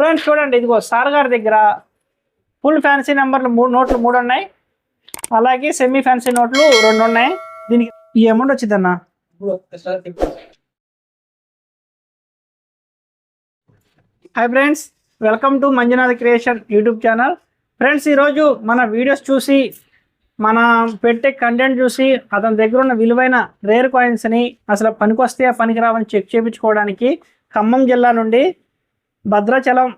Friends చూడండి ఇదిగో sir గారి దగ్గర ఫుల్ ఫ్యాన్సీ నెంబర్లు మూడు నోట్లు మూడు ఉన్నాయి. అలాగే సెమీ ఫ్యాన్సీ నోట్లు రెండు ఉన్నాయి. దీనికి ఈ amount వచ్చిందన్నా? Hi friends welcome to Manjunath creation YouTube channel friends ఈరోజు మన వీడియోస్ చూసి మన పెట్టే కంటెంట్ చూసి అతని దగ్గర ఉన్న విలువైన రేర్ కాయిన్స్ని అసలు పనికొస్తే పనికిరావని చెక్ చేయించుకోవడానికి ఖమ్మం జిల్లా నుండి భద్రాచలం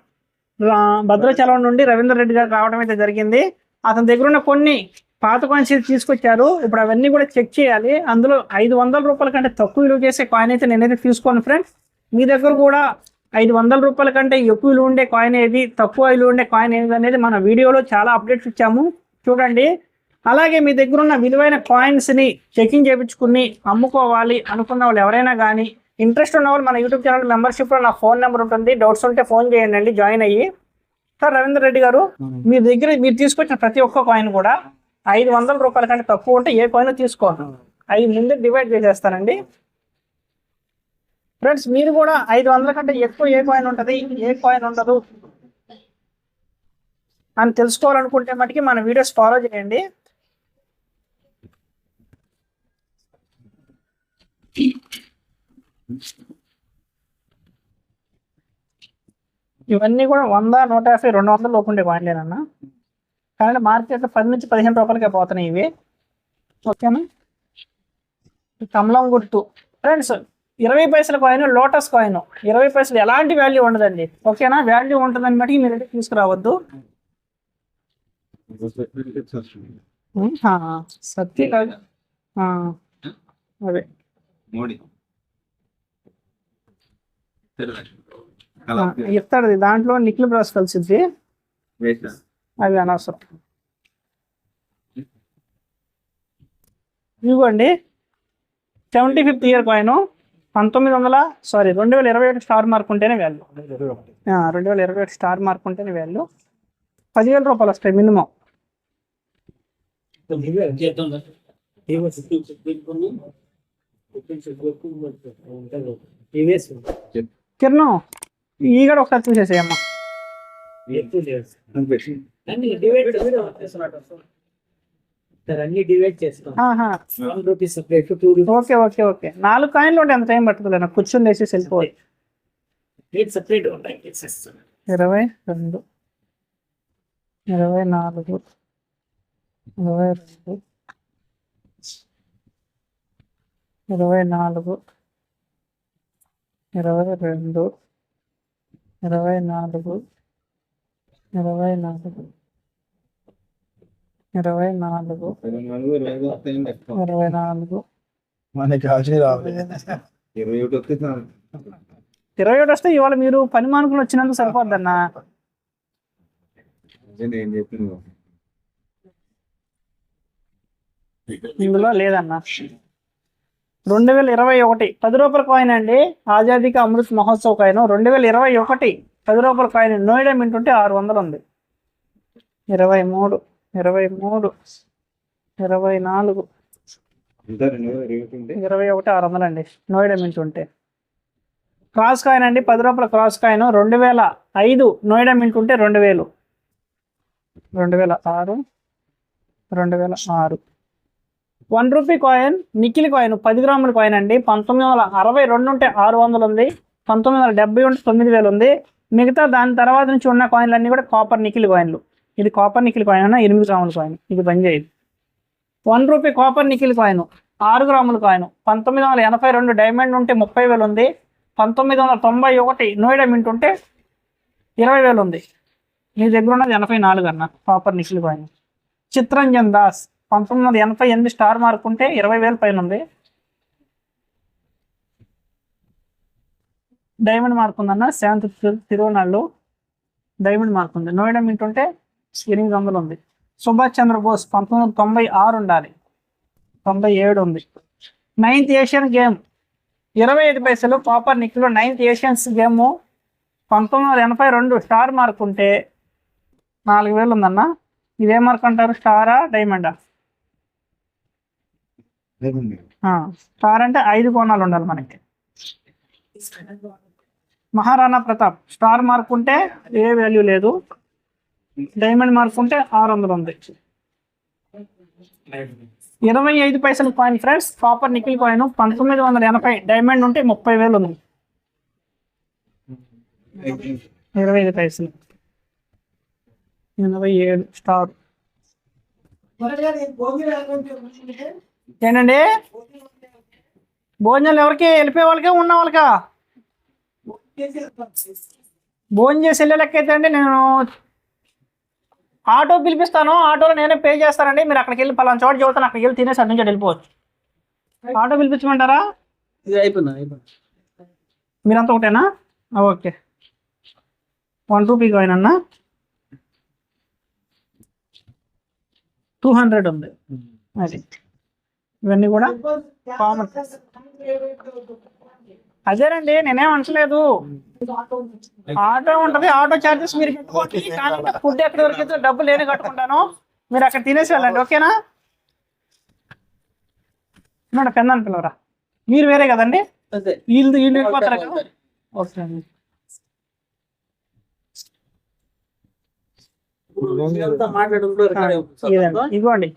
భద్రాచలం నుండి రవీంద్ర రెడ్డి గారు రావడం అయితే జరిగింది. అతని దగ్గర ఉన్న కొన్ని పాత కాయిన్స్ తీసుకొచ్చారు. ఇప్పుడు అవన్నీ కూడా చెక్ చేయాలి. అందులో ఐదు వందల రూపాయల కంటే తక్కువ విలువ చేసే కాయిన్ అయితే నేనైతే తీసుకోను ఫ్రెండ్స్ మీ దగ్గర కూడా ఐదు వందల రూపాయల కంటే ఎక్కువ విలువ ఉండే కాయిన్ ఏది తక్కువ విలువ ఉండే కాయిన్ ఏది అనేది మన వీడియోలో చాలా అప్డేట్స్ ఇచ్చాము. చూడండి. అలాగే మీ దగ్గర ఉన్న విలువైన కాయిన్స్ని చెకింగ్ చేయించుకుని అమ్ముకోవాలి అనుకున్న వాళ్ళు ఎవరైనా కానీ ఇంట్రెస్ట్ ఉన్న వాళ్ళు మన యూట్యూబ్ ఛానల్ మెంబర్షిప్లో నా ఫోన్ నెంబర్ ఉంటుంది. డౌట్స్ ఉంటే ఫోన్ చేయండి అండి జాయిన్ అయ్యి. సార్ రవీంద్ర రెడ్డి గారు మీ దగ్గర మీరు తీసుకొచ్చిన ప్రతి ఒక్క కాయిన్ కూడా ఐదు వందల రూపాయల కంటే తక్కువ ఉంటే ఏ కాయిన్ తీసుకోండి అవి ముందే డివైడ్ చేసేస్తానండి. ఫ్రెండ్స్ మీరు కూడా ఐదు వందల కంటే ఎక్కువ ఏ కాయిన్ ఉంటుంది? ఏ కాయిన్ ఉండదు? అని తెలుసుకోవాలనుకుంటే మటుకి మన వీడియోస్ ఫాలో చేయండి. ఇవన్నీ కూడా వంద నూట యాభై రెండు వందల లోపు ఉండే కాయిన్లేనన్నా కానీ మార్కెట్లో పది నుంచి పదిహేను రూపాయలకే పోతున్నాయి ఇవి. ఓకేనా? కమలం గుర్తు. ఫ్రెండ్స్ ఇరవై పైసల కాయిన్ లోటస్ కాయిన్ ఇరవై పైసలు ఎలాంటి వాల్యూ ఉండదండి. ఓకేనా? వాల్యూ ఉంటుందని బట్టి మీరు తీసుకురావద్దు. సత్య. అదే. ఇస్తాడు ఇది. దాంట్లో నిఖిల్ బ్రాస్ కలిసిద్ది. అవి అనవసరం. ఇదిగోండి. Seventy fifth year coin. పంతొమ్మిది వందల సారీ రెండు వేల ఇరవై ఒకటి స్టార్ మార్క్ ఉంటేనే వాల్యూ రెండు వేల ఇరవై ఒకటి స్టార్ మార్క్ ఉంటేనే వాల్యూ పదివేల రూపాయలు వస్తాయి మినిమం. కిరణం ఈ కూడా ఒకసారి చూసేసేయమ్మా ఓకే ఓకే ఓకే. నాలుగు కాయిన్లు ఉంటే ఎంత టైం పడుతుంది నాకు కూర్చొని వేసి వెళ్ళిపోవాలి. ఇరవై రెండు ఇరవై నాలుగు ఇరవై రెండు ఇరవై నాలుగు ఇరవై రెండు ఇరవై నాలుగు ఇరవై నాలుగు ఇరవై నాలుగు ఇరవై నాలుగు మనకి కావాల్సి రావాలి ఇరవై ఒకటి. ఇరవై ఒకటి వస్తే ఇవాళ మీరు పని మానుకుని వచ్చినందుకు సరిపోద్దన్నా. ఇందులో లేదన్న. రెండు వేల ఇరవై ఒకటి. పది రూపాయల కాయిన్ అండి. ఆజాదీకి అమృత్ మహోత్సవ్ కాయిన్ రెండు వేల ఇరవై ఒకటి. పది రూపాయల కాయిన్ నోయిడా మింట్ ఉంటే ఆరు వందలు ఉంది. ఇరవై మూడు ఇరవై మూడు ఇరవై నాలుగు. ఇరవై ఒకటి ఆరు వందలు అండి. నోయిడా మింట్ ఉంటే క్రాస్ కాయిన్ అండి. పది రూపాయల క్రాస్ కాయిన్. రెండు వేల ఐదు నోయిడా మింట్ ఉంటే రెండు వేలు. రెండు వేల ఆరు రెండు వేల ఆరు. One rupee coin nickel coin పది గ్రాముల కాయిన్ అండి. పంతొమ్మిది వందల అరవై రెండు ఉంటే ఆరు వందలు ఉంది. పంతొమ్మిది వందల డెబ్బై ఉంటే తొమ్మిది వేలు ఉంది. మిగతా దాని తర్వాత నుంచి ఉన్న కాయిన్లు అన్నీ కూడా కాపర్ నిఖిల్ కాయిన్లు. ఇది కాపర్ నిఖిల్ కాయిన్ అన్న ఎనిమిది గ్రాముల కాయిన్. ఇది పనిచేయదు one rupee copper nickel coin ఆరు గ్రాముల కాయిన్. పంతొమ్మిది వందల ఎనభై రెండు డైమండ్ ఉంటే ముప్పై వేలు ఉంది. పంతొమ్మిది వందల తొంభై ఒకటి నోయిడా మింట్ ఉంటే ఇరవై వేలు ఉంది. మీ దగ్గర ఉన్నది ఎనభై నాలుగు అన్న copper nickel coin. Chittaranjan Das పంతొమ్మిది వందల ఎనభై ఎనిమిది స్టార్ మార్క్ ఉంటే ఇరవై వేల పైన ఉంది. డైమండ్ మార్క్ ఉందన్న సెవెంత్ తిరువనాళ్ళు డైమండ్ మార్క్ ఉంది. నోయిడా మింట్ ఉంటే ఎనిమిది వందలు ఉంది. సుభాష్ చంద్రబోస్ పంతొమ్మిది వందల తొంభై ఆరు ఉండాలి. తొంభై ఏడు ఉంది. Ninth Asian game. ఇరవై ఐదు పైసలు పాపర్ నిక్లో నైన్త్ ఏషియన్స్ గేమ్ పంతొమ్మిది వందల ఎనభై రెండు స్టార్ మార్క్ ఉంటే నాలుగు వేలు ఉందన్న. ఇదే మార్క్ అంటారు? స్టారా డైమండా? స్టార్ అంటే ఐదు కోణాలు ఉండాలి మనకి. మహారాణా ప్రతాప్ స్టార్ మార్క్ ఉంటే ఏ వాల్యూ లేదు. డైమండ్ మార్క్ ఉంటే ఆరు వందలు ఉంది. ఇరవై ఐదు పైసలు coin friends copper nickel coin పంతొమ్మిది వందల ఎనభై డైమండ్ ఉంటే ముప్పై వేలు ఉంది. ఇరవై ఐదు పైసలు. ఎనభై ఏడు స్టార్. ఏంటండి? భోజనాలు ఎవరికి? వెళ్ళిపోయే వాళ్ళకే? ఉన్న వాళ్ళకా? భోజనం చేసి వెళ్ళే లెక్క అయితే అండి నేను ఆటో పిలిపిస్తాను. ఆటోలో నేనే పే చేస్తానండి. మీరు అక్కడికి వెళ్ళి పలానా చోట చెబుతాను అక్కడికి వెళ్ళి తినేసి అటు నుంచి వెళ్ళిపోవచ్చు. ఆటో పిలిపించమంటారా? ఇది అయిపోయింది అయిపోయింది. మీరంతా ఒకటేనా? ఓకే. వన్ రూపీ కాయిన్ అన్న? టూ హండ్రెడ్ ఉంది. అది. ఇవన్నీ కూడా కామన్ అదేనండి నేనేం అనట్లేదు. ఆటో ఉంటది ఆటో చార్జెస్ మీరు కట్టుకోండి కానీ ఫుడ్ ఎక్కడి వరకు అయితే డబ్బులు నేనే కట్టుకుంటాను. మీరు అక్కడ తినేసి వెళ్ళండి ఓకేనా? మేడం పెన్నాను పిల్లవరా మీరు వేరే కదండి? వీళ్ళు వీళ్ళు వెళ్ళిపోతారు కదా? ఓకే అండి. ఇదిగోండి?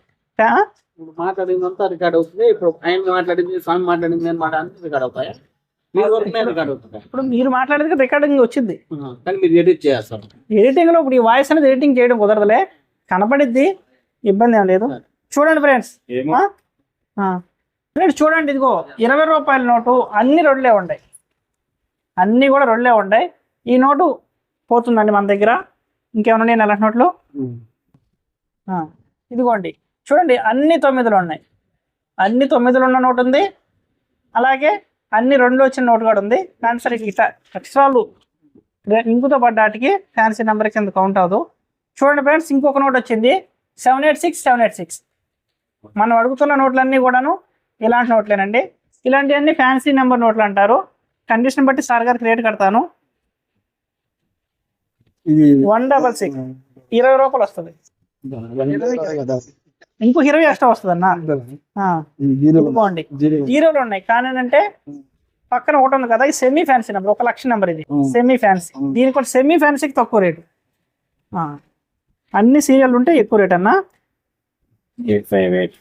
ఇప్పుడు మాట్లాడిందంతా రికార్డ్ అవుతుంది. ఇప్పుడు ఆయన మాట్లాడింది స్వామి మాట్లాడింది నేను మాట్లాడింది రికార్డ్ అవుతాయా? నేను ఇప్పుడు మీరు మాట్లాడేది రికార్డింగ్ వచ్చింది. కానీ మీరు ఎడిట్ చేస్తారు ఎడిటింగ్లో ఇప్పుడు ఈ వాయిస్ అనేది ఎడిటింగ్ చేయడం కుదరదులే. కనపడిద్ది ఇబ్బంది ఏం లేదు. చూడండి ఫ్రెండ్స్ ఫ్రెండ్స్ చూడండి ఇదిగో ఇరవై రూపాయల నోటు అన్ని రొడ్లే ఉన్నాయి అన్ని కూడా రొడ్లే ఉన్నాయి ఈ నోటు పోతుందండి మన దగ్గర. ఇంకేమైనా ఉన్నాయి నెల నోట్లు? ఆ, ఇదిగోండి. చూడండి అన్ని తొమ్మిదిలు ఉన్నాయి. అన్ని తొమ్మిదిలు ఉన్న నోటు ఉంది. అలాగే అన్ని రెండు వచ్చిన నోటు కూడా ఉంది. కానీ సరే ఇట్లా అక్షరాలు ఇంకుతో పడ్డాటికి ఫ్యాన్సీ నెంబర్ కింద కౌంట్ అవ్వదు. చూడండి ఫ్రెండ్స్ ఇంకొక నోట్ వచ్చింది. Seven eight six seven eight six మనం అడుగుతున్న నోట్లన్నీ కూడాను ఇలాంటి నోట్లేనండి. ఇలాంటివన్నీ ఫ్యాన్సీ నెంబర్ నోట్లు అంటారు. కండిషన్ బట్టి సార్ గారికి రేట్ కడతాను. వన్ డబల్ సిక్స్ ఇరవై రూపాయలు వస్తుంది. ఇంకో ఇరవై ఎక్స్ట్రా వస్తుంది అన్న బాగుంది. హీరోలు. ఉన్నాయి. కానీ ఏంటంటే పక్కన ఒకటి ఉంది కదా ఇది సెమీ ఫ్యాన్సీ నెంబర్ ఒక లక్ష నెంబర్ ఇది. సెమీ ఫ్యాన్సీ దీనికి కూడా సెమీ ఫ్యాన్సీకి తక్కువ రేటు. అన్ని సీరియల్ ఉంటే ఎక్కువ రేట్ అన్న eight five eight.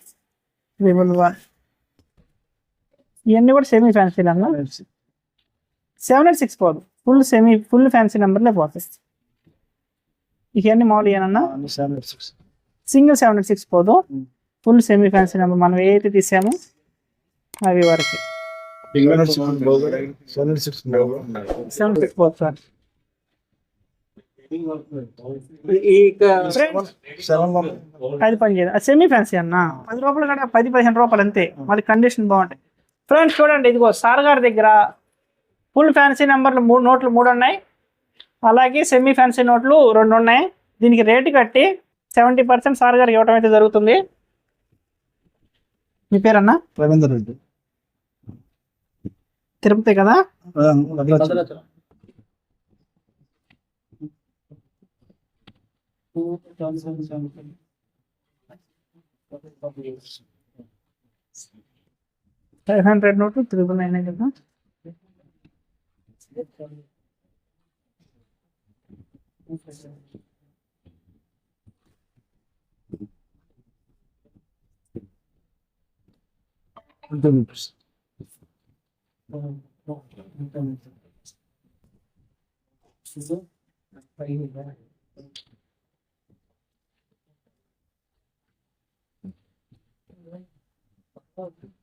Triple one ఇవన్నీ కూడా సెమీ ఫ్యాన్సీ అన్న? సెవెన్ ఎయిట్ సిక్స్ పోదు. ఫుల్ సెమీ ఫుల్ ఫ్యాన్సీ నెంబర్లే పోతాయి. ఇవన్నీ మామూలు ఏనన్నా? సెవెన్ ఎయిట్ సిక్స్ పోదు. Mm. Full semi fancy number మనం ఏదైతే తీసామో అవి వరకు. సెవెన్ సిక్స్ సెవెన్ సిక్స్ పోదు. సార్. సెవెన్ అది పని చేయదు అది సెమీ ఫ్యాన్సీ అన్న? పది రూపాయలు కంటే పది పదిహేను రూపాయలు అంతే. మరి కండిషన్ బాగుంటాయి. ఫ్రెండ్స్ చూడండి ఇదిగో సార్ గారి దగ్గర ఫుల్ ఫ్యాన్సీ నెంబర్లు మూడు నోట్లు మూడు ఉన్నాయి. అలాగే సెమీ ఫ్యాన్సీ నోట్లు రెండు ఉన్నాయి. దీనికి రేటు కట్టి సెవెంటీ పర్సెంట్ సార్ గారికి ఇవ్వడం అయితే జరుగుతుంది. మీ పేరన్నా? రవీందర్ రెడ్డి. తిరుపతి కదా. ఫైవ్ హండ్రెడ్ నోట్లు త్రిబుల్ నైన్ కదా? grupos. Precisou? Para ir Thank you.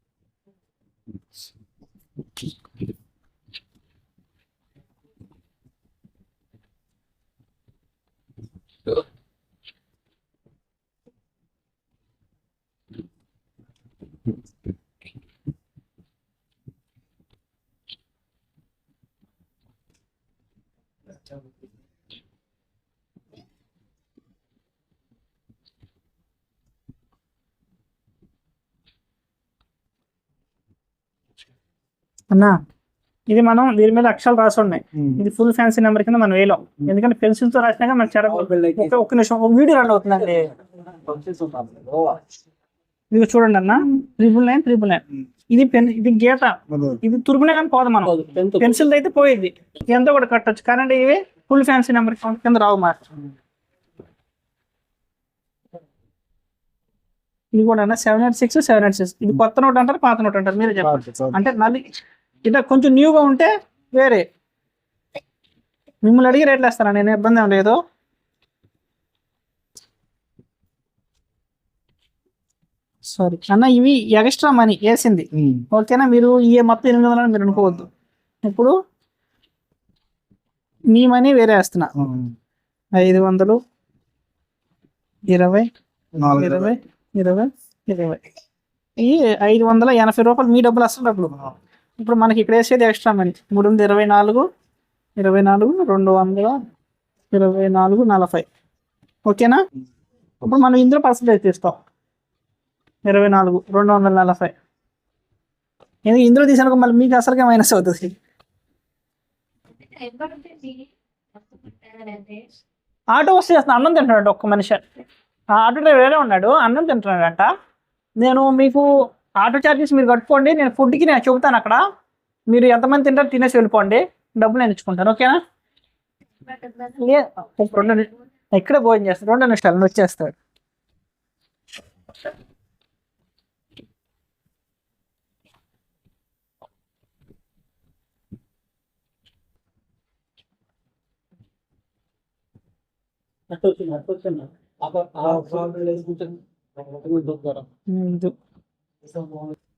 అన్నా ఇది మనం దీని మీద అక్షరాలు రాసి ఉన్నాయి. ఇది ఫుల్ ఫ్యాన్సీ నెంబర్ కింద మనం వేయలేం. ఎందుకంటే పెన్సిల్తో రాసినాక మనకి చెర పిల్లలకి ఒక్క- నిమిషం ఒక వీడియో రన్ అవుతుందండి. ఇది చూడండి అన్న ట్రిపుల్ నైన్ ట్రిపుల్ నైన్ ఇది పెన్ ఇది గీత. ఇది తురుపునే కానీ పోదు మనం. పెన్సిల్ అయితే పోయింది ఎంత కూడా కట్టొచ్చు. కానీ ఇవి ఫుల్ ఫ్యాన్సీ నెంబర్ కింద రావు మాట ఇది కూడా seven eight six seven eight six ఇది కొత్త నోట్ అంటారు పాత నోట్ అంటారు మీరే చెప్పండి. అంటే నల్లి ఇట్లా కొంచెం న్యూగా ఉంటే వేరే. మిమ్మల్ని అడిగి రేట్లు వేస్తాను నేను ఇబ్బంది ఏం లేదు. సారీ అన్న ఇవి ఎక్స్ట్రా మనీ వేసింది. ఓకేనా? మీరు ఈ మొత్తం ఎనిమిది వందలు మీరు అనుకోవద్దు. ఇప్పుడు మీ మనీ వేరే వేస్తున్నా. ఐదు వందలు ఇరవై ఇరవై ఇరవై ఇరవై. ఈ ఐదు వందల ఎనభై రూపాయలు మీ డబ్బులు అసలు డబ్బులు ఇప్పుడు మనకి ఇక్కడ వేసేది ఎక్స్ట్రా మనీ మూడు వందల ఇరవై నాలుగు ఇరవై నాలుగు రెండు వందల ఇరవై నాలుగు నలభై. ఓకేనా? ఇప్పుడు మనం ఇందులో పర్సంటేజ్ తీస్తాం. ఇరవై నాలుగు రెండు వందల నలభై. ఎందుకు ఇందులో తీసాను మళ్ళీ మీకు అసలుగా మైనస్ అవుతుంది. ఆటో వస్తే చేస్తున్నా అన్నం తింటున్నాడు ఒక్క మనిషి. ఆ ఆటో డ్రైవర్ వేరే ఉన్నాడు. అన్నం తింటున్నాడంట. నేను మీకు ఆటో ఛార్జెస్ మీరు కట్టుకోండి నేను ఫుడ్కి నేను చెబుతాను అక్కడ మీరు ఎంతమంది తింటారో తినేసి వెళ్ళిపోండి డబ్బులు నేను ఇచ్చుకుంటాను ఓకేనా రెండు ఇక్కడే భోజనం చేస్తాడు రెండు నిమిషాలు వచ్చేస్తాడు అట్టు వచ్చింది అట్టు వచ్చింది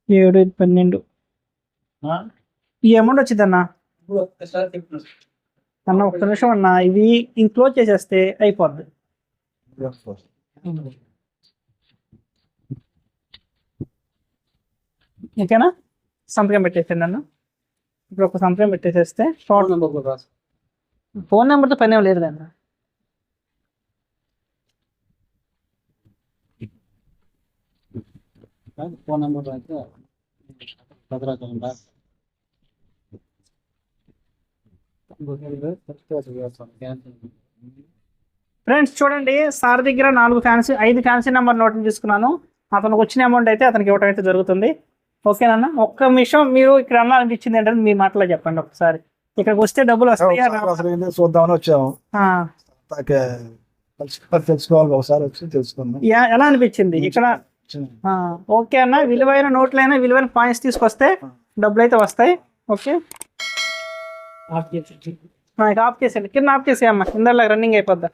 ఏడు ఐదు, పన్నెండు? ఈ అమౌంట్ వచ్చిందన్న. అన్న ఒక్క నిమిషం అన్న ఇది ఇంక్లోజ్ చేసేస్తే అయిపోద్ది ఓకేనా సంతకం పెట్టేసండి అన్న ఇప్పుడు ఒక సంతకం పెట్టేసేస్తే ఫోన్ నెంబర్. ఫోన్ నెంబర్తో పని ఏం లేదు అన్న కాదు, ఫోన్ నెంబర్ రాస్తే భద్రాచలం. ఫ్రెండ్స్ చూడండి సార్ దగ్గర నాలుగు ఫ్యాన్సీ ఐదు ఫ్యాన్సీ నెంబర్ నోట్లు తీసుకున్నాను. అతనికి వచ్చిన అమౌంట్ అయితే అతనికి ఇవ్వడం అయితే జరుగుతుంది. ఓకేనన్నా ఒక్క విషయం మీరు ఇక్కడ అనాలనిపించింది ఏంటంటే మీ మాటలో చెప్పండి ఒకసారి. ఇక్కడికి వస్తే డబ్బులు వస్తాయా చూద్దామని వచ్చాము. తెలుసుకోవాలి ఒకసారి వచ్చి తెలుసుకుందాం. యా- ఎలా అనిపించింది? ఇక్కడ ఓకే అన్న. విలువైన నోట్లైనా విలువైన పాయింట్స్ తీసుకొస్తే డబ్బులు అయితే వస్తాయి. ఓకే? ఆఫ్ చేసేయండి. కింద ఆఫ్ చేసేయమ్మా ఇందర్లో రన్నింగ్ అయిపోద్దా?